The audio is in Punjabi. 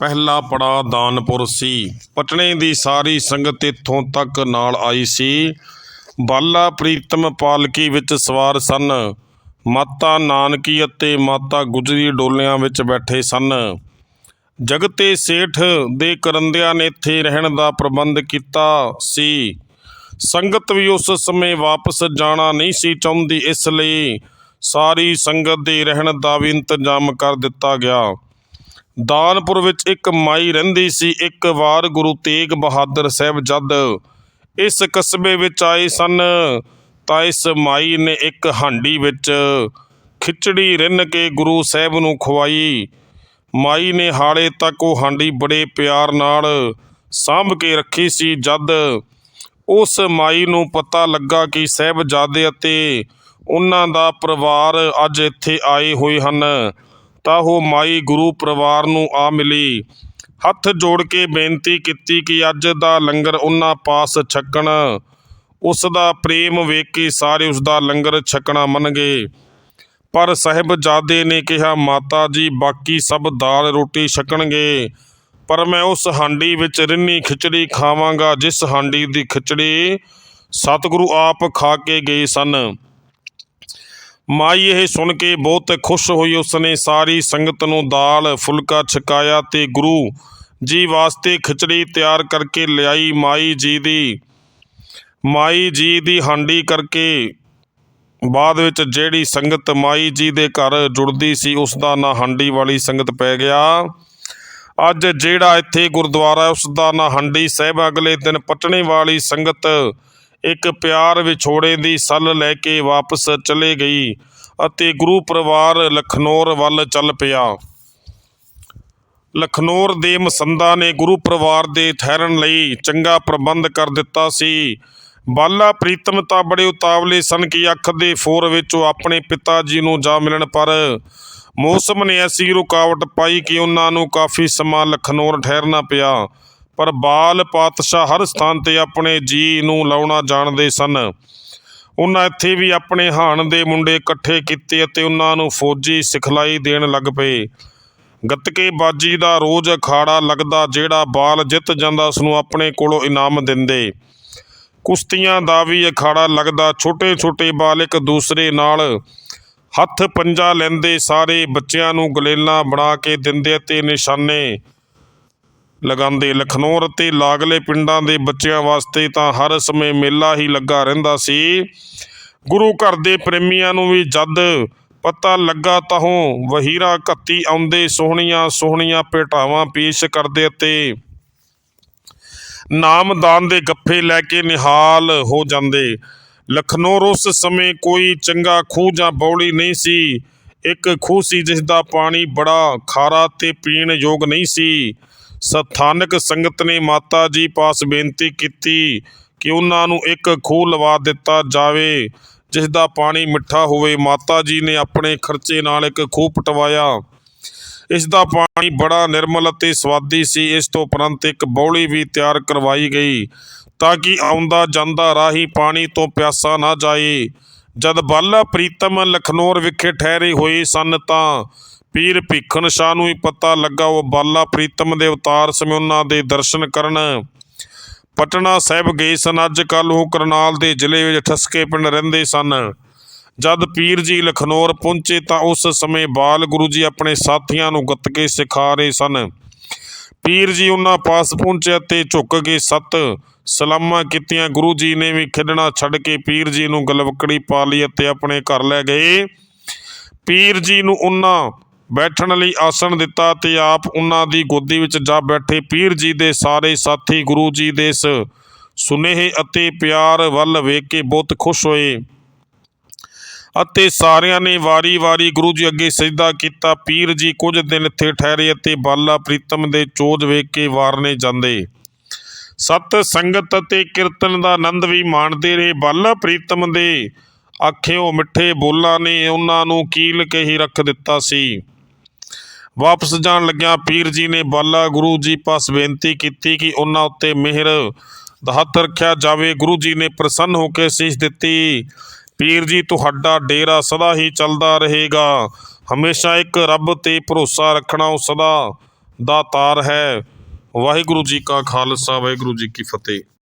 ਪਹਿਲਾ ਪੜਾ ਦਾਨਪੁਰ ਸੀ। ਪਟਨੇ ਦੀ ਸਾਰੀ ਸੰਗਤ ਇੱਥੋਂ ਤੱਕ ਨਾਲ ਆਈ ਸੀ। ਬਾਲਾ ਪ੍ਰੀਤਮ ਪਾਲਕੀ ਵਿੱਚ ਸਵਾਰ ਸਨ। ਮਾਤਾ ਨਾਨਕੀ ਅਤੇ ਮਾਤਾ ਗੁਜਰੀ ਡੋਲਿਆਂ ਵਿੱਚ ਬੈਠੇ ਸਨ। ਜਗਤੇ ਸੇਠ ਦੇ ਕਰੰਦਿਆਂ ਨੇ ਇੱਥੇ ਰਹਿਣ ਦਾ ਪ੍ਰਬੰਧ ਕੀਤਾ ਸੀ। ਸੰਗਤ ਵੀ ਉਸ ਸਮੇਂ ਵਾਪਸ ਜਾਣਾ ਨਹੀਂ ਸੀ ਚਾਹੁੰਦੀ, ਇਸ ਲਈ ਸਾਰੀ ਸੰਗਤ ਦੇ ਰਹਿਣ ਦਾ ਵੀ ਇੰਤਜ਼ਾਮ ਕਰ ਦਿੱਤਾ ਗਿਆ। ਦਾਨਪੁਰ ਵਿੱਚ ਇੱਕ ਮਾਈ ਰਹਿੰਦੀ ਸੀ, ਇੱਕ ਵਾਰ ਗੁਰੂ ਤੇਗ ਬਹਾਦਰ ਸਾਹਿਬ ਜਦ ਇਸ ਕਸਬੇ ਵਿੱਚ ਆਏ ਸਨ, ਤਾਂ ਇਸ ਮਾਈ ਨੇ ਇੱਕ ਹਾਂਡੀ ਵਿੱਚ ਖਿਚੜੀ ਰਿੰਨ ਕੇ ਗੁਰੂ ਸਾਹਿਬ ਨੂੰ ਖਵਾਈ। ਮਾਈ ਨੇ ਹਾਲੇ ਤੱਕ ਉਹ ਹਾਂਡੀ ਬੜੇ ਪਿਆਰ ਨਾਲ ਸਾਂਭ ਕੇ ਰੱਖੀ ਸੀ, ਜਦ ਉਸ ਮਾਈ ਨੂੰ ਪਤਾ ਲੱਗਾ ਕਿ ਸਾਹਿਬਜ਼ਾਦੇ ਅਤੇ ਉਹਨਾਂ ਦਾ ਪਰਿਵਾਰ ਅੱਜ ਇੱਥੇ ਆਏ ਹੋਏ ਹਨ। ਤਾਂ ਉਹ ਮਾਈ ਗੁਰੂ ਪਰਿਵਾਰ ਨੂੰ ਆ ਮਿਲੀ। ਹੱਥ ਜੋੜ ਕੇ ਬੇਨਤੀ ਕੀਤੀ ਕਿ ਅੱਜ ਦਾ ਲੰਗਰ ਉਹਨਾਂ ਪਾਸ ਛਕਣ। ਉਸ ਦਾ ਪ੍ਰੇਮ ਵੇਖ ਕੇ ਸਾਰੇ ਉਸ ਦਾ ਲੰਗਰ ਛਕਣਾ ਮੰਨ ਗਏ ਪਰ ਸਾਹਿਬਜ਼ਾਦੇ ਨੇ ਕਿਹਾ, ਮਾਤਾ ਜੀ, ਬਾਕੀ ਸਭ ਦਾਲ ਰੋਟੀ ਛਕਣਗੇ। ਪਰ ਮੈਂ ਉਸ ਹਾਂਡੀ ਵਿੱਚ ਰਿੰਨੀ ਖਿਚੜੀ ਖਾਵਾਂਗਾ, ਜਿਸ ਹਾਂਡੀ ਦੀ ਖਿਚੜੀ ਸਤਿਗੁਰੂ ਆਪ ਖਾ ਕੇ ਗਏ ਸਨ। ਮਾਈ ਇਹ ਸੁਣ ਕੇ ਬਹੁਤ ਖੁਸ਼ ਹੋਈ। ਉਸਨੇ ਸਾਰੀ ਸੰਗਤ ਨੂੰ ਦਾਲ, ਫੁਲਕਾ ਛਕਾਇਆ ਤੇ ਗੁਰੂ ਜੀ ਵਾਸਤੇ ਖਿਚੜੀ ਤਿਆਰ ਕਰਕੇ ਲਿਆਈ ਮਾਈ ਜੀ ਦੀ। ਮਾਈ ਜੀ ਦੀ ਹਾਂਡੀ ਕਰਕੇ ਬਾਅਦ ਵਿੱਚ ਜਿਹੜੀ ਸੰਗਤ ਮਾਈ ਜੀ ਦੇ ਘਰ ਜੁੜਦੀ ਸੀ ਉਸ ਦਾ ਨਾਂ ਹਾਂਡੀ ਵਾਲੀ ਸੰਗਤ ਪੈ ਗਿਆ। ਅੱਜ ਜਿਹੜਾ ਇੱਥੇ ਗੁਰਦੁਆਰਾ ਉਸ ਦਾ ਨਾਂ ਹਾਂਡੀ ਸਾਹਿਬ। ਅਗਲੇ ਦਿਨ ਪਟਣੇ ਵਾਲੀ ਸੰਗਤ ਇੱਕ ਪਿਆਰ ਵਿਛੋੜੇ ਦੀ ਸੱਲ ਲੈ ਕੇ ਵਾਪਸ ਚਲੇ ਗਈ ਅਤੇ ਗੁਰੂ ਪਰਿਵਾਰ ਲਖਨੌਰ ਵੱਲ ਚੱਲ ਪਿਆ। ਲਖਨੌਰ ਦੇ ਮਸੰਦਾ ਨੇ ਗੁਰੂ ਪਰਿਵਾਰ ਦੇ ਠਹਿਰਨ ਲਈ ਚੰਗਾ ਪ੍ਰਬੰਧ ਕਰ ਦਿੱਤਾ ਸੀ। ਬਾਲਾ ਪ੍ਰੀਤਮ ਤਾਂ ਬੜੇ ਉਤਾਵਲੇ ਸਨ ਕਿ ਅੱਖ ਦੇ ਫੋਰ ਵਿੱਚ ਉਹ ਆਪਣੇ ਪਿਤਾ ਜੀ ਨੂੰ ਜਾ ਮਿਲਣ, ਪਰ ਮੌਸਮ ਨੇ ਐਸੀ ਰੁਕਾਵਟ ਪਾਈ ਕਿ ਉਹਨਾਂ ਨੂੰ ਕਾਫੀ ਸਮਾਂ ਲਖਨੌਰ ਠਹਿਰਨਾ ਪਿਆ। ਪਰ ਬਾਲ ਪਾਤਸ਼ਾਹ ਹਰ ਸਥਾਨ ਤੇ ਆਪਣੇ ਜੀ ਨੂੰ ਲਾਉਣਾ ਜਾਣਦੇ ਸਨ। ਉਹਨਾਂ ਇੱਥੇ ਵੀ ਆਪਣੇ ਹਾਣ ਦੇ ਮੁੰਡੇ ਇਕੱਠੇ ਕੀਤੇ ਅਤੇ ਉਹਨਾਂ ਨੂੰ ਫੌਜੀ ਸਿਖਲਾਈ ਦੇਣ ਲੱਗ ਪਏ। ਗੱਤਕੇ ਬਾਜੀ ਦਾ ਰੋਜ਼ ਅਖਾੜਾ ਲੱਗਦਾ ਜਿਹੜਾ ਬਾਲ ਜਿੱਤ ਜਾਂਦਾ ਉਸ ਨੂੰ ਆਪਣੇ ਕੋਲੋਂ ਇਨਾਮ ਦਿੰਦੇ। ਕੁਸ਼ਤੀਆਂ ਦਾ ਵੀ ਅਖਾੜਾ ਲੱਗਦਾ ਛੋਟੇ ਛੋਟੇ ਬਾਲ ਇੱਕ ਦੂਸਰੇ ਨਾਲ ਹੱਥ ਪੰਜਾ ਲੈਂਦੇ, ਸਾਰੇ ਬੱਚਿਆਂ ਨੂੰ ਗਲੇਲਾਂ ਬਣਾ ਕੇ ਦਿੰਦੇ ਅਤੇ ਨਿਸ਼ਾਨੇ ਲਗਾਉਂਦੇ ਲਖਨੌਰ ਅਤੇ ਲਾਗਲੇ ਪਿੰਡਾਂ ਦੇ ਬੱਚਿਆਂ ਵਾਸਤੇ ਤਾਂ ਹਰ ਸਮੇਂ ਮੇਲਾ ਹੀ ਲੱਗਾ ਰਹਿੰਦਾ ਸੀ। ਗੁਰੂ ਘਰ ਦੇ ਪ੍ਰੇਮੀਆਂ ਨੂੰ ਵੀ ਜਦ ਪਤਾ ਲੱਗਾ ਤਾਂ ਵਹੀਰਾ ਘੱਤੀ ਆਉਂਦੇ ਸੋਹਣੀਆਂ ਸੋਹਣੀਆਂ ਭੇਟਾਵਾਂ ਪੇਸ਼ ਕਰਦੇ ਅਤੇ ਨਾਮਦਾਨ ਦੇ ਗੱਫੇ ਲੈ ਕੇ ਨਿਹਾਲ ਹੋ ਜਾਂਦੇ। ਲਖਨੌਰ ਉਸ ਸਮੇਂ ਕੋਈ ਚੰਗਾ ਖੂਹ ਜਾਂ ਬੌਲੀ ਨਹੀਂ ਸੀ। ਇੱਕ ਖੂਹ ਸੀ ਜਿਸ ਦਾ ਪਾਣੀ ਬੜਾ ਖਾਰਾ ਤੇ ਪੀਣ ਯੋਗ ਨਹੀਂ ਸੀ। ਸਥਾਨਕ ਸੰਗਤ ਨੇ ਮਾਤਾ ਜੀ ਪਾਸ ਬੇਨਤੀ ਕੀਤੀ ਕਿ ਉਹਨਾਂ ਨੂੰ ਇੱਕ ਖੂਹ ਲਵਾ ਦਿੱਤਾ ਜਾਵੇ, ਜਿਸ ਦਾ ਪਾਣੀ ਮਿੱਠਾ ਹੋਵੇ। ਮਾਤਾ ਜੀ ਨੇ ਆਪਣੇ ਖਰਚੇ ਨਾਲ ਇੱਕ ਖੂਹ ਪਟਵਾਇਆ। ਇਸ ਦਾ ਪਾਣੀ ਬੜਾ ਨਿਰਮਲ ਅਤੇ ਸਵਾਦੀ ਸੀ। ਇਸ ਤੋਂ ਉਪਰੰਤ ਇੱਕ ਬੌਲੀ ਵੀ ਤਿਆਰ ਕਰਵਾਈ ਗਈ, ਤਾਂ ਕਿ ਆਉਂਦਾ ਜਾਂਦਾ ਰਾਹੀ ਪਾਣੀ ਤੋਂ ਪਿਆਸਾ ਨਾ ਜਾਏ। ਜਦ ਬਾਲਾ ਪ੍ਰੀਤਮ ਲਖਨੌਰ ਵਿਖੇ ਠਹਿਰੇ ਹੋਏ ਸਨ ਤਾਂ ਪੀਰ ਭੀਖਣ ਸ਼ਾਹ ਨੂੰ ਹੀ ਪਤਾ ਲੱਗਾ ਉਹ ਬਾਲਾ ਪ੍ਰੀਤਮ ਦੇ ਅਵਤਾਰ ਸਮੇਂ ਉਹਨਾਂ ਦੇ ਦਰਸ਼ਨ ਕਰਨ। ਪਟਨਾ ਸਾਹਿਬ ਗਏ ਸਨ। ਅੱਜ ਕੱਲ੍ਹ ਉਹ ਕਰਨਾਲ ਦੇ ਜ਼ਿਲ੍ਹੇ ਵਿੱਚ ਠਸਕੇ ਪਿੰਡ ਰਹਿੰਦੇ ਸਨ। ਜਦ ਪੀਰ ਜੀ ਲਖਨੌਰ ਪਹੁੰਚੇ ਤਾਂ ਉਸ ਸਮੇਂ ਬਾਲ ਗੁਰੂ ਜੀ ਆਪਣੇ ਸਾਥੀਆਂ ਨੂੰ ਗੱਤਕੇ ਸਿਖਾ ਰਹੇ ਸਨ। ਪੀਰ ਜੀ ਉਹਨਾਂ ਪਾਸ ਪਹੁੰਚੇ ਅਤੇ ਝੁੱਕ ਕੇ ਸਤ ਸਲਾਮਾਂ ਕੀਤੀਆਂ। ਗੁਰੂ ਜੀ ਨੇ ਵੀ ਖੇਡਣਾ ਛੱਡ ਕੇ ਪੀਰ ਜੀ ਨੂੰ ਗਲਵਕੜੀ ਪਾ ਲਈ ਅਤੇ ਆਪਣੇ ਘਰ ਲੈ ਗਏ। ਪੀਰ ਜੀ ਨੂੰ ਉਹਨਾਂ ਬੈਠਣ ਲਈ ਆਸਣ ਦਿੱਤਾ ਤੇ ਆਪ ਉਹਨਾਂ ਦੀ ਗੋਦੀ ਵਿੱਚ ਜਾ ਬੈਠੇ ਪੀਰ ਜੀ ਦੇ ਸਾਰੇ ਸਾਥੀ ਗੁਰੂ ਜੀ ਦੇ ਇਸ ਸੁਨੇਹੇ ਅਤੇ ਪਿਆਰ ਵੱਲ ਵੇਖ ਕੇ ਬਹੁਤ ਖੁਸ਼ ਹੋਏ। ਅਤੇ ਸਾਰਿਆਂ ਨੇ ਵਾਰੀ-ਵਾਰੀ ਗੁਰੂ ਜੀ ਅੱਗੇ ਸਜਦਾ ਕੀਤਾ। ਪੀਰ ਜੀ ਕੁਝ ਦਿਨ ਇੱਥੇ ਠਹਿਰੇ ਅਤੇ ਬਾਲਾ ਪ੍ਰੀਤਮ ਦੇ ਚੋਜ ਵੇਖ ਕੇ ਵਾਰਨੇ ਜਾਂਦੇ। ਸਤ ਸੰਗਤ ਅਤੇ ਕੀਰਤਨ ਦਾ ਆਨੰਦ ਵੀ ਮਾਣਦੇ ਰਹੇ। ਬਾਲਾ ਪ੍ਰੀਤਮ ਦੇ ਆਖਿਓ ਮਿੱਠੇ ਬੋਲਾਂ ਨੇ ਉਹਨਾਂ ਨੂੰ ਕੀਲ ਕੇ ਹੀ ਰੱਖ ਦਿੱਤਾ ਸੀ। ਵਾਪਸ ਜਾਣ ਲੱਗਿਆ ਪੀਰ ਜੀ ਨੇ ਬਾਲਾ ਗੁਰੂ ਜੀ ਪਾਸ ਬੇਨਤੀ ਕੀਤੀ ਕਿ ਉਹਨਾਂ ਉੱਤੇ ਮਿਹਰ ਦਾ ਹੱਥ ਰੱਖਿਆ ਜਾਵੇ। ਗੁਰੂ ਜੀ ਨੇ ਪ੍ਰਸੰਨ ਹੋ ਕੇ ਸੀਸ ਦਿੱਤੀ, ਪੀਰ ਜੀ, ਤੁਹਾਡਾ ਡੇਰਾ ਸਦਾ ਹੀ ਚੱਲਦਾ ਰਹੇਗਾ। ਹਮੇਸ਼ਾ ਇੱਕ ਰੱਬ ਤੇ ਭਰੋਸਾ ਰੱਖਣਾ ਉਹ ਸਦਾ ਦਾ ਤਾਰ ਹੈ। ਵਾਹਿਗੁਰੂ ਜੀ ਕਾ ਖਾਲਸਾ, ਵਾਹਿਗੁਰੂ ਜੀ ਕੀ ਫਤਿਹ।